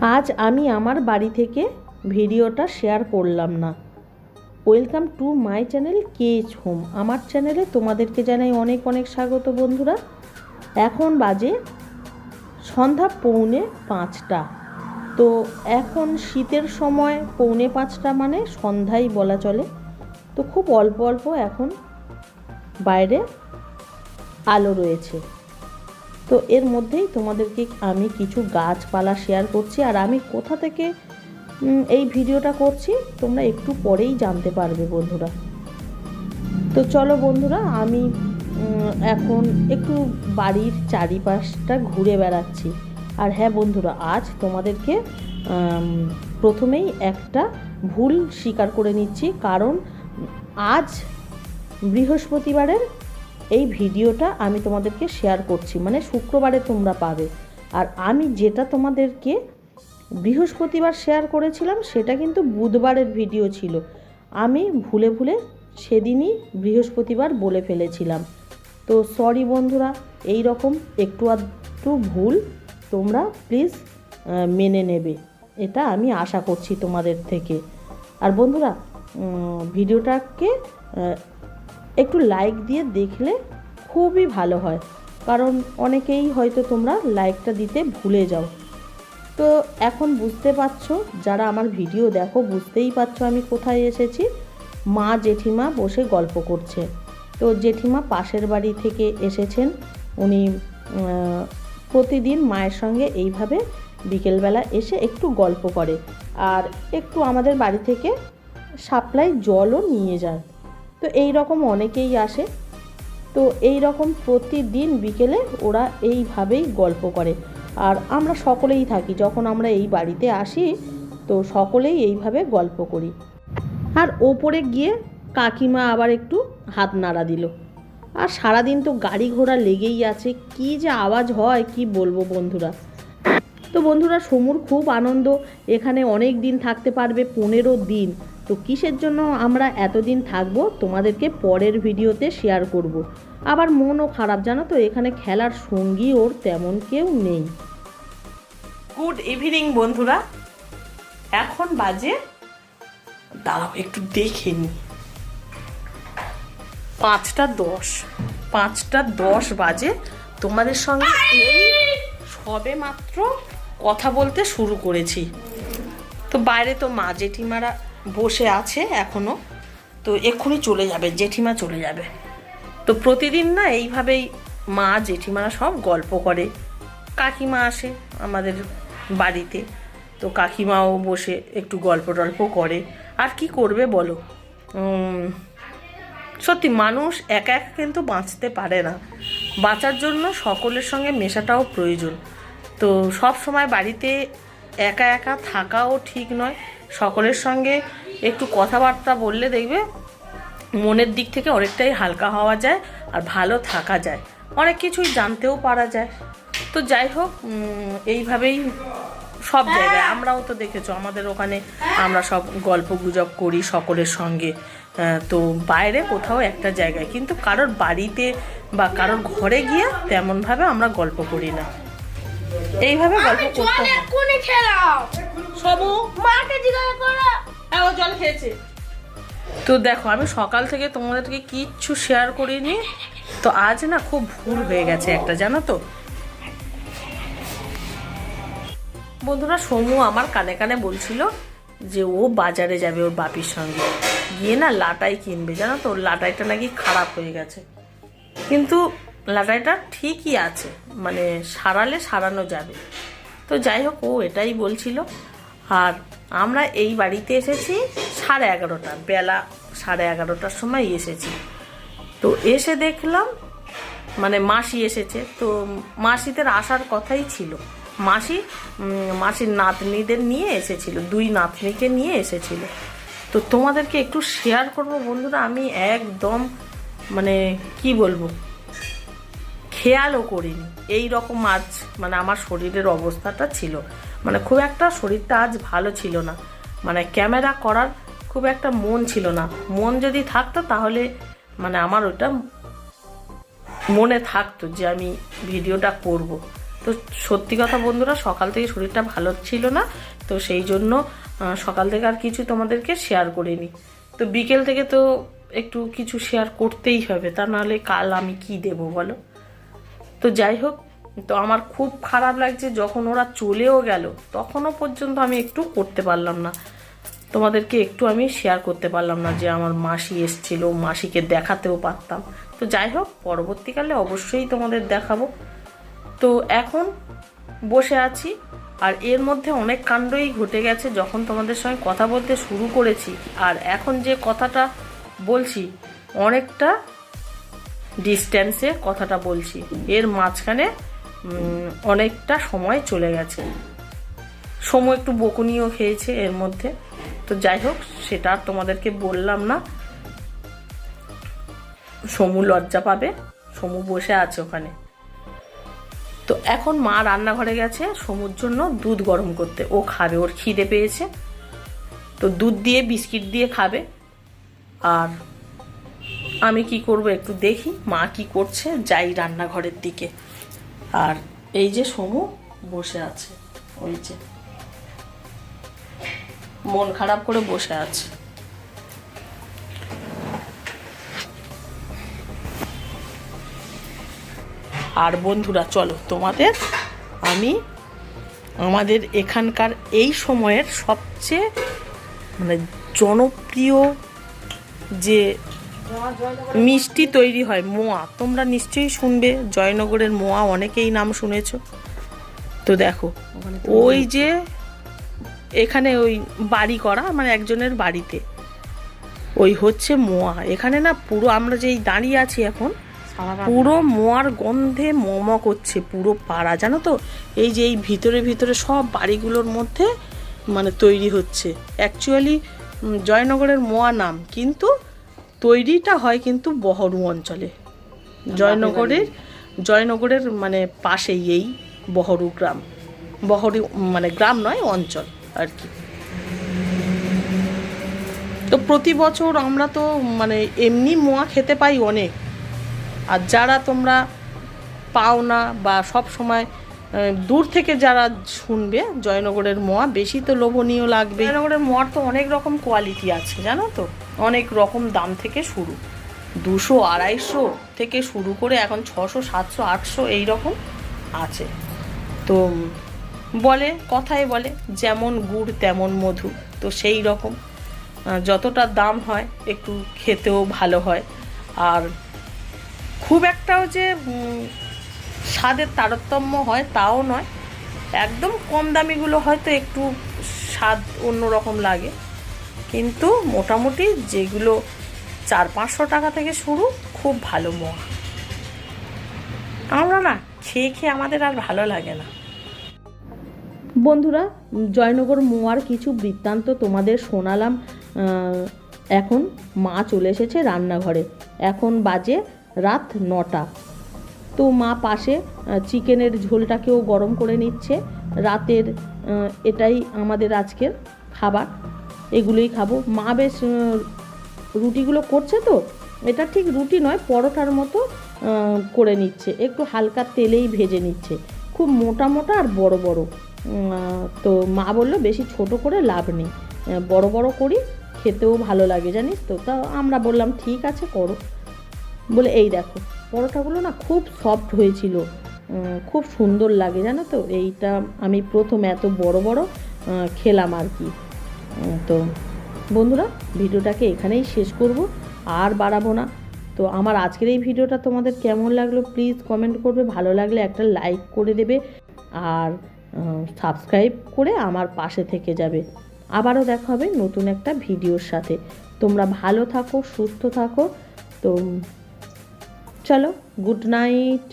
আজ আমি আমার বাড়ি থেকে ভিডিওটা শেয়ার করলাম না। ওয়েলকাম টু মাই চ্যানেল কেচ হোম। আমার চ্যানেলে তোমাদেরকে জানাই অনেক অনেক স্বাগত বন্ধুরা। এখন বাজে সন্ধ্যা পৌনে পাঁচটা। তো এখন শীতের সময় পৌনে পাঁচটা মানে সন্ধ্যাই বলা চলে। তো খুব অল্প অল্প এখন বাইরে আলো রয়েছে। তো এর মধ্যেই তোমাদেরকে আমি কিছু গাছপালা শেয়ার করছি আর আমি কোথা থেকে এই ভিডিওটা করছি তোমরা একটু পরেই জানতে পারবে বন্ধুরা। তো চলো বন্ধুরা, আমি এখন একটু বাড়ির চারিপাশটা ঘুরে বেড়াচ্ছি। আর হ্যাঁ বন্ধুরা, আজ তোমাদেরকে প্রথমেই একটা ভুল স্বীকার করে নিচ্ছি। কারণ, আজ বৃহস্পতিবারের এই ভিডিওটা আমি তোমাদেরকে শেয়ার করছি। মানে শুক্রবারে তোমরা পাবে। আর আমি যেটা তোমাদেরকে বৃহস্পতিবার শেয়ার করেছিলাম, সেটা কিন্তু বুধবারের ভিডিও ছিল। আমি ভুলে ভুলে সেদিনই বৃহস্পতিবার বলে ফেলেছিলাম। তো সরি বন্ধুরা, এই রকম একটু আধটু ভুল তোমরা প্লিজ মেনে নেবে। এটা আমি আশা করছি তোমাদের থেকে। আর বন্ধুরা ভিডিওটাকে একটু লাইক দিয়ে দেখলে খুবই ভালো হয়। কারণ অনেকেই হয়তো তোমরা লাইকটা দিতে ভুলে যাও। তো এখন বুঝতে পারছ, যারা আমার ভিডিও দেখো, বুঝতেই পারছ আমি কোথায় এসেছি। মা জেঠিমা বসে গল্প করছে। তো জেঠিমা পাশের বাড়ি থেকে এসেছেন। উনি প্রতিদিন মায়ের সঙ্গে এইভাবে বিকেলবেলা এসে একটু গল্প করে। আর একটু আমাদের বাড়ি থেকে সাপ্লাই জলও নিয়ে যায় তো এই রকম অনেকেই আসে। তো এই রকম প্রতিদিন বিকেলে ওরা এইভাবেই গল্প করে। আর আমরা সকলেই থাকি, যখন আমরা এই বাড়িতে আসি, তো সকলেই এইভাবে গল্প করি। আর ওপরে গিয়ে কাকিমা আবার একটু হাত নাড়া দিল। আর সারাদিন তো গাড়ি ঘোড়া লেগেই আছে, কি যে আওয়াজ হয়, কি বলব বন্ধুরা? তো বন্ধুরা, সমুর খুব আনন্দ। এখানে অনেক দিন থাকতে পারবে, পনেরো দিন। তো কিসের জন্য আমরা এতদিন থাকব তোমাদেরকে পরের ভিডিওতে শেয়ার করব। আবার মনও খারাপ, জানো তো? এখানে খেলার সঙ্গী ওর তেমন কেউ নেই। গুড ইভিনিং বন্ধুরা। এখন বাজে। দাঁড়াও, একটু দেখে নি। পাঁচটা দশ। পাঁচটা দশ বাজে। তোমাদের সঙ্গে সবে মাত্র কথা বলতে শুরু করেছি। তো বাইরে তো মা জেঠিমারা বসে আছে এখনও। তো এক্ষুনি চলে যাবে, জেঠিমা চলে যাবে। তো প্রতিদিন না এইভাবেই মা জেঠিমারা সব গল্প করে। কাকিমা আসে আমাদের বাড়িতে, তো কাকিমাও বসে একটু গল্প টল্প করে। আর কি করবে বলো? সত্যি মানুষ একা একা কিন্তু বাঁচতে পারে না। বাঁচার জন্য সকলের সঙ্গে মেশাটাও প্রয়োজন। তো সব সময় বাড়িতে একা একা থাকাও ঠিক নয়। সকলের সঙ্গে একটু কথাবার্তা বললে দেখবে মনের দিক থেকে অনেকটাই হালকা হওয়া যায় আর ভালো থাকা যায়। অনেক কিছুই জানতেও পারা যায়। তো যাই হোক এইভাবেই সব জায়গায়। আমরাও তো দেখেছ, আমাদের ওখানে আমরা সব গল্প গুজব করি সকলের সঙ্গে। তো বাইরে কোথাও একটা জায়গায়। কিন্তু কারোর বাড়িতে বা কারোর ঘরে গিয়ে তেমনভাবে আমরা গল্প করি না। এইভাবে গল্প করতে হয়। এক্ষুনি খেলাম। সমু মাকে জিজ্ঞাসা করো। হ্যাঁ ও জল খেয়েছে। তো দেখো আমি সকাল থেকে তোমাদেরকে কিচ্ছু শেয়ার করিনি। তো আজ না খুব ভুল হয়ে গেছে একটা জানো তো? বন্ধুরা সমু আমার কানে কানে বলছিল যে ও বাজারে যাবে ওর বাপির সঙ্গে। গিয়ে না লাটাই কিনবে জানো তো? ওর লাটাইটা নাকি খারাপ হয়ে গেছে। কিন্তু লাটাইটা ঠিকই আছে মানে সারালে সারানো যাবে। তো যাই হোক, ও এটাই বলছিল। আর আমরা এই বাড়িতে এসেছি সাড়ে এগারোটা, বেলা সাড়ে এগারোটার সময় এসেছি। তো এসে দেখলাম মানে মাসি এসেছে। তো মাসিদের আসার কথাই ছিল। মাসি মাসির নাতনিদের নিয়ে এসেছিল, দুই নাতনিকে নিয়ে এসেছিল। তো তোমাদেরকে একটু শেয়ার করব বন্ধুরা, আমি একদম মানে কি বলব? খেয়ালও করিনি। এই রকম আজ মানে আমার শরীরের অবস্থাটা ছিল। মানে খুব একটা শরীরটা আজ ভালো ছিল না। মানে ক্যামেরা করার খুব একটা মন ছিল না। মন যদি থাকতো তাহলে মানে আমার ওটা মনে থাকতো যে আমি ভিডিওটা করব। তো সত্যি কথা বন্ধুরা, সকাল থেকে শরীরটা ভালো ছিল না। তো সেই জন্য সকাল থেকে আর কিছু তোমাদেরকে শেয়ার করিনি। তো বিকেল থেকে তো একটু কিছু শেয়ার করতেই হবে। তা নাহলে কাল আমি কি দেব বলো? তো যাই হোক, তো আমার খুব খারাপ লাগছে যখন ওরা চলেও গেল, তখনও পর্যন্ত আমি একটু করতে পারলাম না। তোমাদেরকে একটু আমি শেয়ার করতে পারলাম না যে আমার মাসি এসছিল, মাসিকে দেখাতেও পারতাম। তো যাই হোক, পরবর্তীকালে অবশ্যই তোমাদের দেখাবো। তো এখন বসে আছি, আর এর মধ্যে অনেক কাণ্ডই ঘটে গেছে যখন তোমাদের সঙ্গে কথা বলতে শুরু করেছি। আর এখন যে কথাটা বলছি, অনেকটা ডিস্ট্যান্সে কথাটা বলছি। এর মাঝখানে অনেকটা সময় চলে গেছে। সময় একটু বকুনিও খেয়েছে এর মধ্যে। তো যাই হোক, সেটা আর তোমাদেরকে বললাম না। সমু লজ্জা পাবে। সমু বসে আছে ওখানে। তো এখন মা রান্নাঘরে গেছে, সমুর জন্য দুধ গরম করতে। ও খাবে, ওর খিদে পেয়েছে। তো দুধ দিয়ে, বিস্কিট দিয়ে খাবে। আর আমি কি করব একটু দেখি, মা কি করছে, যাই রান্নাঘরের দিকে। আর এই যে সমু বসে আছে, ওই যে। মন খারাপ করে বসে আছে। আর বন্ধুরা, চলো তোমাদের, আমি আমাদের এখানকার এই সময়ের সবচেয়ে মানে জনপ্রিয় যে মিষ্টি তৈরি হয় মোয়া। তোমরা নিশ্চয়ই শুনবে জয়নগরের মোয়া অনেকেই নাম শুনেছ। তো দেখো ওই যে এখানে ওই বাড়ি করা মানে একজনের বাড়িতে। ওই হচ্ছে মোয়া। এখানে না পুরো আমরা যেই দাঁড়িয়ে আছি এখন পুরো মোয়ার গন্ধে মম করছে পুরো পাড়া। জানো তো? এই যে এই ভিতরে ভিতরে সব বাড়িগুলোর মধ্যে মানে তৈরি হচ্ছে। অ্যাকচুয়ালি জয়নগরের মোয়া নাম কিন্তু তৈরিটা হয় কিন্তু বহরু অঞ্চলে। জয়নগরের জয়নগরের মানে পাশেই এই বহরু গ্রাম। বহরু মানে গ্রাম নয় অঞ্চল আর কি। তো প্রতি বছর আমরা তো মানে এমনি মোয়া খেতে পাই অনেক। আর যারা তোমরা পাও না বা সব সময় দূর থেকে যারা শুনবে, জয়নগরের মোয়া, বেশি তো লোভনীয় লাগবে। জয়নগরের মোয়ার তো অনেক রকম কোয়ালিটি আছে, জানো তো? অনেক রকম দাম থেকে শুরু। দুশো, আড়াইশো থেকে শুরু করে এখন ছশো, সাতশো, আটশো এই রকম আছে। তো বলে, কথায় বলে, যেমন গুড় তেমন মধু, তো সেই রকম। যতটা দাম হয়, একটু খেতেও ভালো হয়। আর খুব একটাও যে স্বাদের তারতম্য হয়, তাও নয়। একদম কম দামিগুলো হয়তো একটু স্বাদ অন্যরকম লাগে। কিন্তু মোটামুটি যেগুলো চার পাঁচশো টাকা থেকে শুরু, খুব ভালো মোয়া। আমরা না খেয়ে খেয়ে আমাদের আর ভালো লাগে না। বন্ধুরা, জয়নগর মোয়ার কিছু বৃত্তান্ত তোমাদের শোনালাম। এখন মা চলে এসেছে রান্নাঘরে। এখন বাজে রাত নটা। তো মা পাশে চিকেনের ঝোলটাকেও গরম করে নিচ্ছে। রাতের এটাই আমাদের আজকের খাবার। এগুলোই খাব। মা বেশ রুটিগুলো করছে তো? এটা ঠিক রুটি নয়, পরোটার মতো করে নিচ্ছে। একটু হালকা তেলেই ভেজে নিচ্ছে। খুব মোটা মোটা আর বড় বড়। তো মা বলল, বেশি ছোট করে লাভ নেই। বড় বড় করি, খেতেও ভালো লাগে, জানিস তো? তা আমরা বললাম, ঠিক আছে, করো। বলে, এই দেখো পরোটাগুলো না খুব সফট হয়েছিল। খুব সুন্দর লাগে, জানো তো? এইটা আমি প্রথম এত বড় বড় খেলাম আর কি। তো বন্ধুরা, ভিডিওটাকে এখানেই শেষ করব, আর বাড়াবো না। তো আমার আজকের এই ভিডিওটা তোমাদের কেমন লাগল প্লিজ কমেন্ট করবে। ভালো লাগলে একটা লাইক করে দেবে আর সাবস্ক্রাইব করে আমার পাশে থেকে যাবে। আবারও দেখা হবে নতুন একটা ভিডিওর সাথে। তোমরা ভালো থাকো, সুস্থ থাকো। তো চলো গুড নাইট